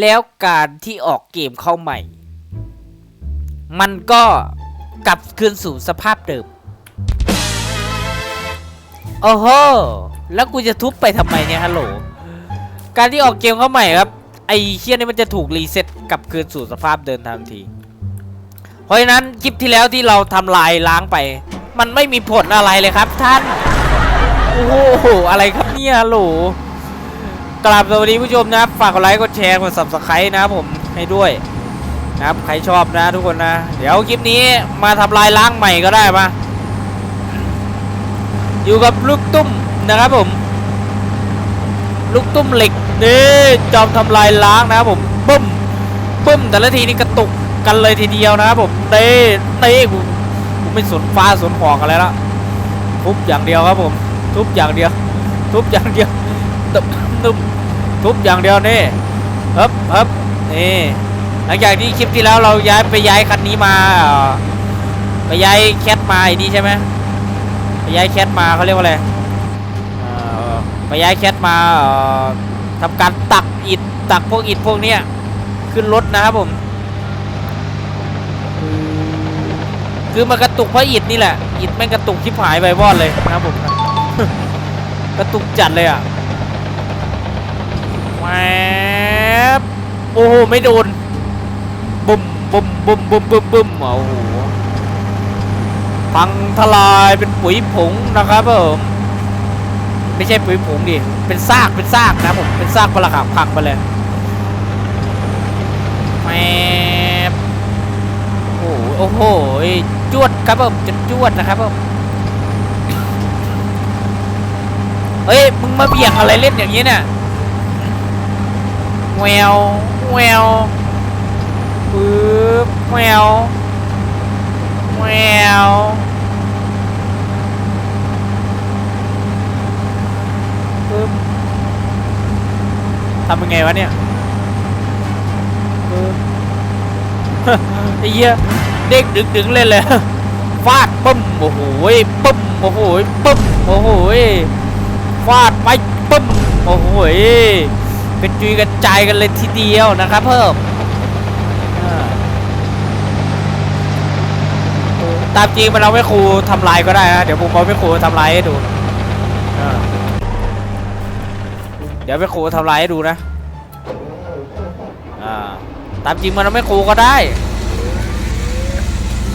แล้วการที่ออกเกมเข้าใหม่ มันก็กลับคืนสู่สภาพเดิม โอ้โห แล้วกูจะทุบไปทำไมเนี่ยฮัลโหล การที่ออกเกมเข้าใหม่ครับ ไอเชี่ยนี่มันจะถูกรีเซ็ตกลับคืนสู่สภาพเดิมทันที เพราะฉะนั้นคลิปที่แล้วที่เราทำลายล้างไป มันไม่มีผลอะไรเลยครับท่าน โอ้โห อะไรครับเนี่ยฮัลโหล กราบสวัสดีผู้ชมนะครับ ฝากกดไลค์กดแชร์กด subscribe นะครับผมให้ด้วยนะครับใครชอบนะทุกคนนะ เดี๋ยวคลิปนี้มาทำลายล้างใหม่ก็ได้มาอยู่กับลูกตุ้มนะครับผม ลูกตุ้มเหล็กนี่จอมทำลายล้างนะครับผมปุ้มปุ้มแต่ละทีนี่กระตุกกันเลยทีเดียวนะครับผมเต้เต้กูกูไม่สนฟ้าสนหอกอะไรแล้วทุบอย่างเดียวครับผม ทุบอย่างเดียว ทุบอย่างเดียวตุบตุบ ทุบอย่างเดียวนี่ฮึบฮึบนี่หลังจากที่คลิปที่แล้วเราย้ายไปย้ายคันนี้มาไปย้ายแคทมาไอ้นี่ใช่ไหมไปย้ายแคทมาเขาเรียกว่าอะไรไปย้ายแคทมาเอ่อทำการตักอิฐตักพวกอิฐพวกเนี้ยขึ้นรถนะครับผม คือมันกระตุกเพราะอิฐนี่แหละอิฐแม่งกระตุกชิบหายไปวอดเลยนะครับผมกระตุกจัดเลยอะ แวบโอ้โหไม่โดนบุ้มบุ้มบุ้มบุ้มบุ้มบุ้มโอ้โหพังทลายเป็นปุ๋ยผงนะครับผมไม่ใช่ปุ๋ยผงดิเป็นซากเป็นซากนะผมเป็นซากปลาขามพังไปเลยแวบโอ้โหโอ้โหจวดครับผมจะจวดนะครับผมเฮ้ย มึงมาเบี่ยงอะไรเล่นอย่างนี้เนี่ย แววแววปึ๊บแววแววปึ๊บทำยังไงวะเนี่ยปึ๊บไอ้เหี้ยเด็กดึงดึงๆเล่นเลยฟาดปึ้มโอ้โหปึ้มโอ้โหปึ้มโอ้โหฟาดไปปึ้มโอ้โห กระจุยกระจายกันเลยทีเดียวนะครับเพิ่มตามจริงมันเอาไม่ครูทำลายก็ได้นะเดี๋ยวผมเอาไม่ครูทำลายให้ดูเดี๋ยวไม่ครูทำลายให้ดูนะตามจริงมันเอาไม่ครูก็ได้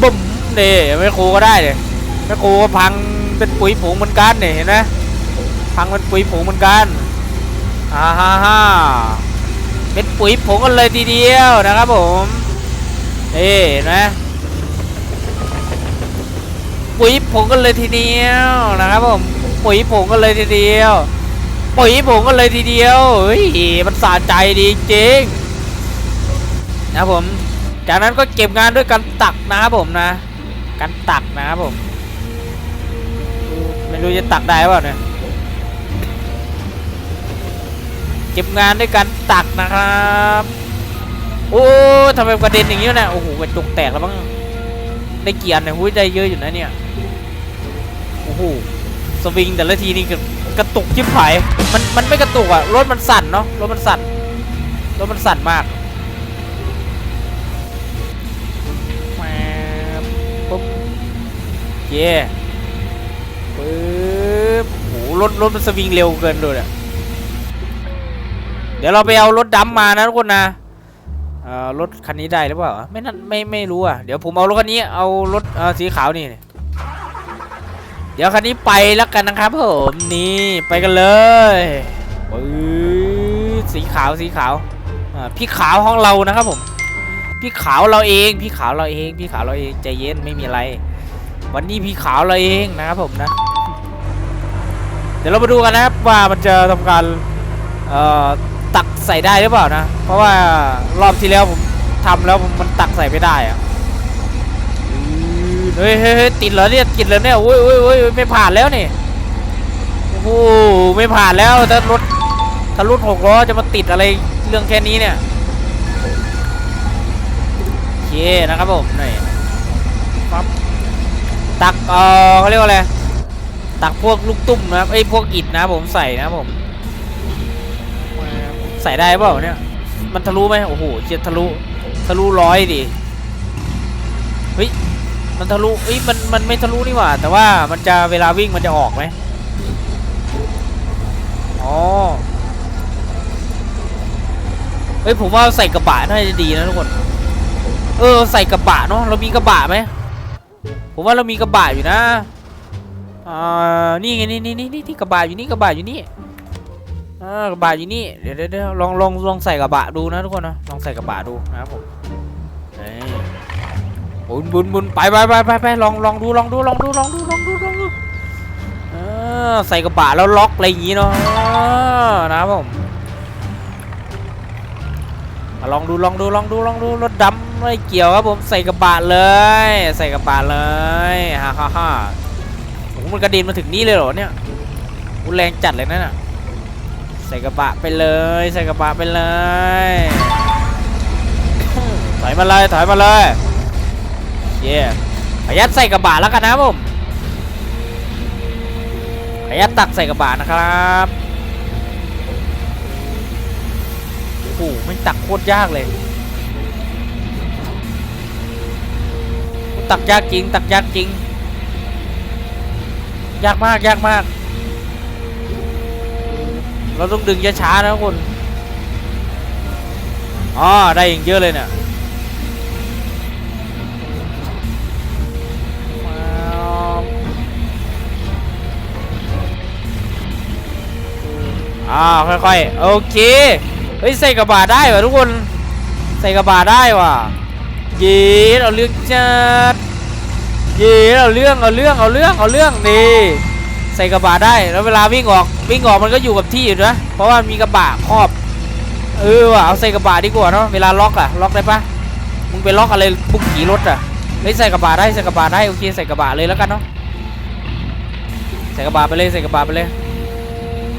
บุ้มเนี่ยไม่ครูก็ได้เลยไม่ครูก็พังเป็นปุ๋ยผงเหมือนกันเนี่ยเห็นไหมพังเป็นปุ๋ยผงเหมือนกัน อ่าฮ่าฮ่าเป็นปุ๋ยผงกันเลยทีเดียวนะครับผมนี่นไหมปุ๋ยผงกันเลยทีเดียวนะครับผมปุ๋ยผงกันเลยทีเดียวปุ๋ยผงกันเลยทีเดียวเฮ้ยมันสะใจดีจริงนะครับผมจากนั้นก็เก็บงานด้วยการตักนะครับผมนะการตักนะครับผม ไม่รู้จะตักได้เปล่าเนี่ย ก็บงานด้วยการตักนะครับ โอ้ทำไมกระเด็นอย่างนี้วะเนี่ยโอ้โหกระจกแตกแล้วมั้งได้เกียร์เนี่ยหุ้ยได้เยอะอยู่นะเนี่ยโอ้โหสวิงแต่ละทีนี่กระกระตุกชิบหายมันมันไม่กระตุกอะรถมันสั่นเนาะรถมันสั่นรถมันสั่นมากแหมปุ๊บเย่ปึ๊บโอ้โหรถรถมันสวิงเร็วเกินเลยอะ เดี๋ยวเราไปเอารถดำมานะทุกคนนะรถคันนี้ได้หรือเปล่าไม่นั่นไม่ไม่รู้อะเดี๋ยวผมเอารถคันนี้เอารถสีขาวนี่ เดี๋ยวคันนี้ไปแล้วกันนะครับผมนี่ไปกันเลยปื๊สีขาวสีขาวพี่ขาวของเรานะครับผม พี่ขาวเราเอง พี่ขาวเราเอง พี่ขาวเราเองใจเย็นไม่มีอะไร วันนี้พี่ขาวเราเองนะครับผมนะ เดี๋ยวเรามาดูกันนะครับว่ามันจะทำการเอ่อ ใส่ได้หรือเปล่านะ เพราะว่ารอบที่แล้วผมทำแล้วมันตักใส่ไม่ได้อะเฮ้ยเฮ้ยติดเหรอเนี่ยติดเหรอเนี่ยโอ้ยโอ้ยโอ้ยไม่ผ่านแล้วนี่โอ้โหไม่ผ่านแล้วถ้ารถถ้ารถหกล้อจะมาติดอะไรเรื่องแค่นี้เนี่ยโอเคนะครับผมนี่ปั๊บตักเออเขาเรียกว่าอะไรตักพวกลูกตุ้มนะครับไอ้พวกอิฐนะผมใส่นะผม ใส่ได้เปล่าเนี่ย มันทะลุไหมโอ้โหเชียทะลุ ทะลุร้อยดิเฮ้ยมันทะลุเอ้ยมันมันไม่ทะลุนี่หว่า แต่ว่ามันจะเวลาวิ่งมันจะออกไหมอ๋อเฮ้ยผมว่าใส่กระบะน่าจะดีนะทุกคน เออใส่กระบะเนาะเรามีกระบะไหมผมว่าเรามีกระบะอยู่นะอ่านี่ไงนี่นี่นี่นี่ที่กระบะอยู่นี่กระบะอยู่นี่ อ่ากระบะอยู่นี่ เดี๋ยวเดี๋ยวลองลองลองใส่กระบะดูนะทุกคนนะ ลองใส่กระบะดูนะครับผมบุนบุนบุนไปไปไปไปไปลองลองดูลองดูลองดูลองดูลองดูลองดูเออใส่กระบะแล้วล็อกอะไรอย่างงี้เนาะนะครับผมลองดูลองดูลองดูลองดูรถดำไม่เกี่ยวครับผมใส่กระบะเลย ใส่กระบะเลยฮ่าฮ่าฮ่าโอ้โหมันกระเด็นมาถึงนี่เลยเหรอเนี่ยอุแรงจัดเลยนั่นน่ะ ใส่กระบะไปเลย ใส่กระบะไปเลยถอยมาเลยถอยมาเลยเย่ขยัดใส่กระบะแล้วกันนะผมขยัดตักใส่กระบะนะครับโอ้โหไม่ตักโคตรยากเลย ตักยากจริงตักยากจริง ยากมากยากมาก เราต้องดึงช้าๆนะทุกคนอ๋อได้อีกเยอะเลยเนี่ยว้าวอ่าค่อยๆโอเคเฮ้ยใส่กระบะได้ว่ะทุกคนใส่กระบะได้ว่ะเย็ดเอาเรื่องจัดเย็ดเอาเรื่องเอาเรื่องเอาเรื่องเอาเรื่องดี ใส่กระบะได้ แล้วเวลาวิ่งออกวิ่งออกมันก็อยู่กับที่อยู่นะ เพราะว่ามีกระบะครอบ เออว่ะเอาใส่กระบะดีกว่าเนาะ เวลาล็อกอะล็อกได้ปะมึงไปล็อกอะไรบุกขี่รถอะเฮ้ยใส่กระบะได้ใส่กระบะได้โอเคใส่กระบะเลยแล้วกันเนาะ ใส่กระบะไปเลยใส่กระบะไปเลย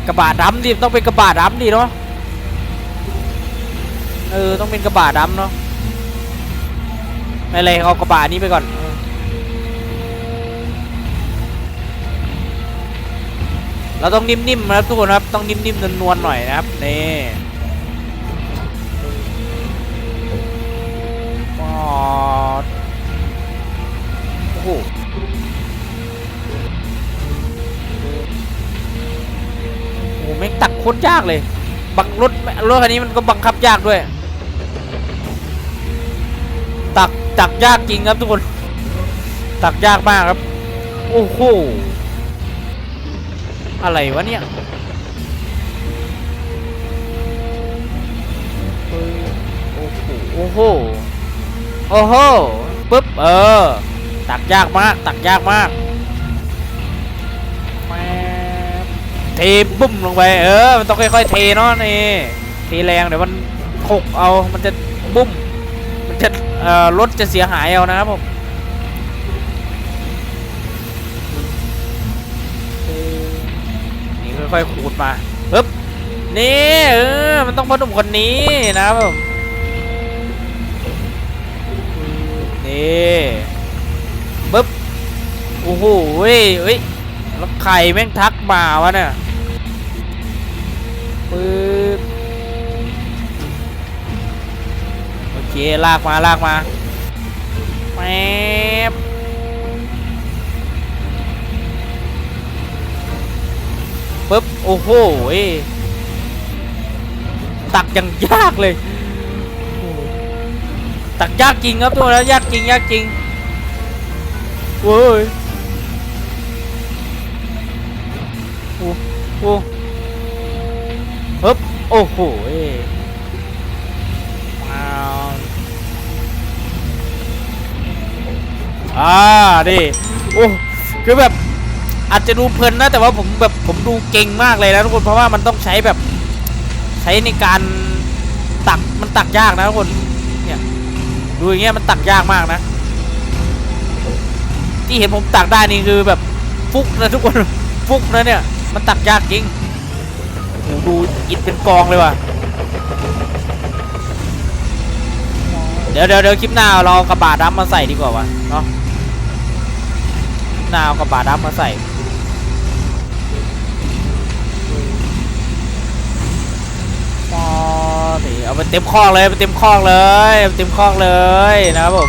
กระบะดำดิต้องเป็นกระบะดำดิเนาะ เออต้องเป็นกระบะดำเนาะไม่เลยเอากระบะนี้ไปก่อน เราต้องนิ่มๆนะครับทุกคนครับต้องนิ่มๆนวลๆหน่อยนะครับนี่ปอดโอ้โหโอ้โหแม่งตักโคตรยากเลย บังรถรถคันนี้มันก็บังคับยากด้วย ตักตักยากจริงครับทุกคน ตักยากมากครับ โอ้โห อะไรวะเนี่ยโอ้โหโอ้โห โอ้โหปึ๊บ เออ ตักยากมาก ตักยากมากแมเทบุ้มลงไป เออ มันต้องค่อยๆเทเนาะนี่ เทแรงเดี๋ยวมันถกเอา มันจะบุ้ม มันจะ เอ่อ รถจะเสียหายเอานะครับผม ค่อยๆขูดมาปึ๊บนี่เออมันต้องพ่อหนุ่มคนนี้นะครับผมนี่ปึ๊บโอ้โหเว้ยเฮ้ยแล้วใครแม่งทักมาวะเนี่ยปึ๊บโอเคลากมาลากมาแป๊บ ปึ๊บ โอ้โหเอตักยังยากเลย ตักยากจริงครับทุกคนยากจริงยากจริงโว้ยโอ้โหปึ๊บโอ้โหเอ้ยว้าวอ่าดิโอ้คือแบบ อาจจะดูเพลินนะ แต่ว่าผมแบบผมดูเก่งมากเลยนะทุกคนเพราะว่ามันต้องใช้แบบใช้ในการตักมันตักยากนะทุกคนเนี่ยดูอย่างเงี้ยมันตักยากมากนะ ที่เห็นผมตักได้นี่คือแบบฟุกนะทุกคนฟุกนะเนี่ยมันตักยากจริงดูอิดเป็นกองเลยว่ะเดี๋ยวเดี๋ยวเดี๋ยวคลิปหน้าเรากระบะดำมาใส่ดีกว่าวะเนาะหน้าเอากระบะดำมาใส่ นีเอาไปเต็มคอกเลยไปเต็มคอกเลยเต็มคอกเลยนะครับผม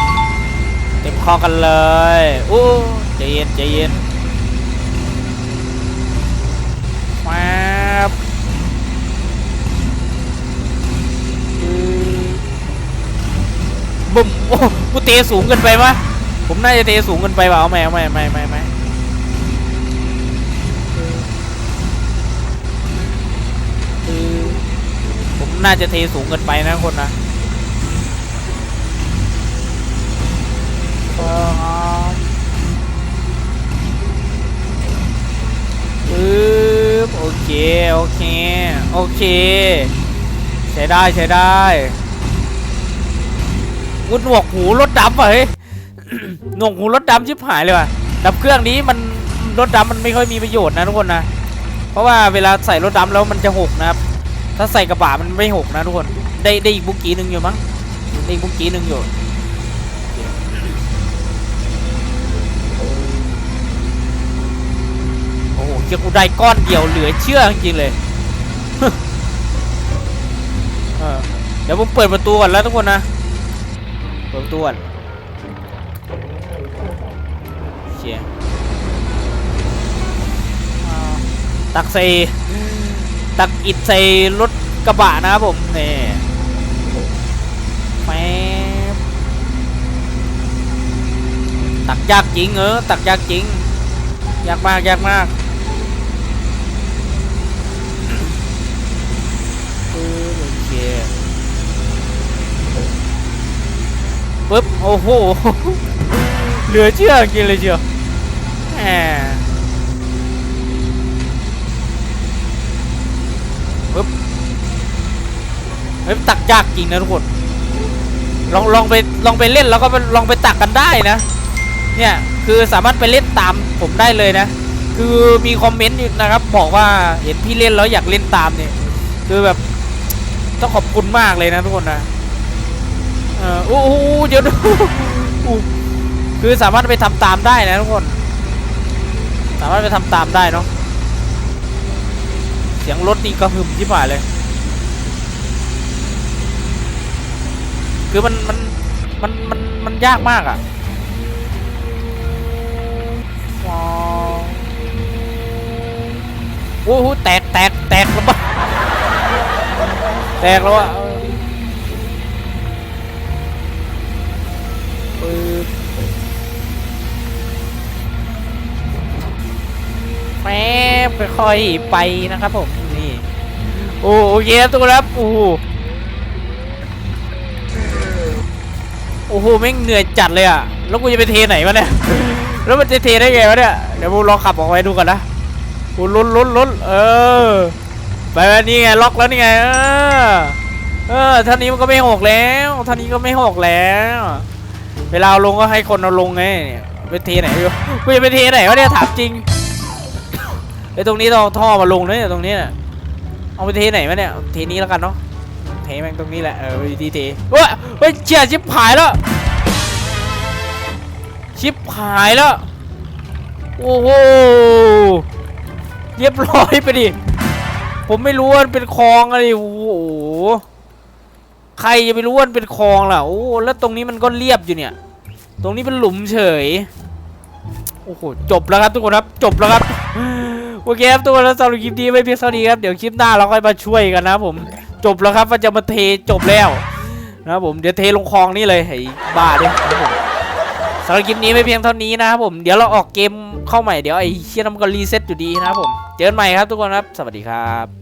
เต็มคอกกันเลยอู้ใจเย็นใจเย็นมาบุ้มโอ้กูเตะสูงเกินไปมะผมน่าจะเตะสูงเกินไปเปล่าเอาไม่เอาไม่ไม่ไม่ไม่ น่าจะเทสูงเกินไปนะคนนะครับปึ๊บโอเค โอเค โอเค ใช้ได้ใช้ได้วุ้นหนวกหูรถดำว่ะเฮ้ยหนวกหูรถดำชิบหายเลยว่ะดับเครื่องนี้มันรถดำมันไม่ค่อยมีประโยชน์นะทุกคนนะ เพราะว่าเวลาใส่รถดำแล้วมันจะหกนะครับ ถ้าใส่กระบะมันไม่หกนะทุกคน ได้ได้อีกบุกี้หนึ่งอยู่มั้ง ได้อีกบุกี้หนึ่งอยู่ โอ้โหเจ้ากูได้ก้อนเดียวเหลือเชื่อจริงเลย เดี๋ยวผมเปิดประตูก่อนแล้วทุกคนนะ เปิดประตูก่อนเชียตักใส่ ตักอิดใส่รถกระบะนะครับผมนี่แป๊บตักยากจริงเออตักยากจริงยากมากยากมากปึ๊บโอเคปึ๊บโอ้โหเหลือเชื่อจริงเลยเชียวแหมปึ๊บเฮ้ยตักยากจริงนะทุกคนลองลองไปลองไปเล่นแล้วก็ลองไปตักกันได้นะ เนี่ยคือสามารถไปเล่นตามผมได้เลยนะ คือมีคอมเมนต์อยู่นะครับบอกว่าเห็นพี่เล่นแล้วอยากเล่นตามเนี่ยคือแบบต้องขอบคุณมากเลยนะทุกคนนะเออโอ้โหเดี๋ยวดูคือสามารถไปทำตามได้นะทุกคน สามารถไปทำตามได้เนาะเสียงรถนี่ก็หึมที่ผ่านเลย คือมันมันมันมันมันยากมากอะว้าวโอ้โหแตกแตกแตกแล้วบ้าแตกแล้วอะปึ๊บแป๊บค่อยไปนะครับผมนี่ โอ้โอเคครับทุกคนครับโอ้ โอ้โหแม่งเหนื่อยจัดเลยอะ แล้วกูจะไปเทไหนวะเนี่ย แล้วมันจะเทได้ไงวะเนี่ย เดี๋ยวผมลองขับออกไปดูก่อนนะโอ้ลุ้นลุ้นลุ้นเออไปไปนี่ไงล็อกแล้วนี่ไง เออ เออท่านี้มันก็ไม่หกแล้วท่านี้ก็ไม่หกแล้ว เวลาลงก็ให้คนเอาลงไงไปเทไหนอยู่กูจะไปเทไหนวะเนี่ยถามจริงไอ้ยตรงนี้ต้องท่อมาลงเนี่ยตรงนี้น่ะเอาไปเทไหนวะเนี่ยเทนี้แล้วกันเนาะ แม่งตรงนี้แหละ เออวิธีเทเฮ้ยเฮ้ยเชี่ยชิบหายแล้ว ชิบหายแล้ว โอ้โห เรียบร้อยไปดิ ผมไม่รู้ว่ามันเป็นคลองอะไร โอ้โห ใครจะไปรู้ว่ามันเป็นคลองล่ะ โอ้ แล้วตรงนี้มันก็เรียบอยู่เนี่ย ตรงนี้เป็นหลุมเฉย โอ้โห จบแล้วครับทุกคนครับ จบแล้วครับโอเคครับทุกคนแล้วสำหรับคลิปนี้ไม่เพียงเท่านี้ครับ เดี๋ยวคลิปหน้าเราค่อยมาช่วยกันนะครับผม จบแล้วครับว่าจะมาเทจบแล้วนะครับผมเดี๋ยวเทลงคลองนี่เลยไอ้บ้าเนี่ยสำหรับคลิปนี้ไม่เพียงเท่านี้นะครับผมเดี๋ยวเราออกเกมเข้าใหม่เดี๋ยวไอ้เชี่ยน้ำมันก็รีเซ็ตอยู่ดีนะครับผมเจอกันใหม่ครับทุกคนครับ สวัสดีครับ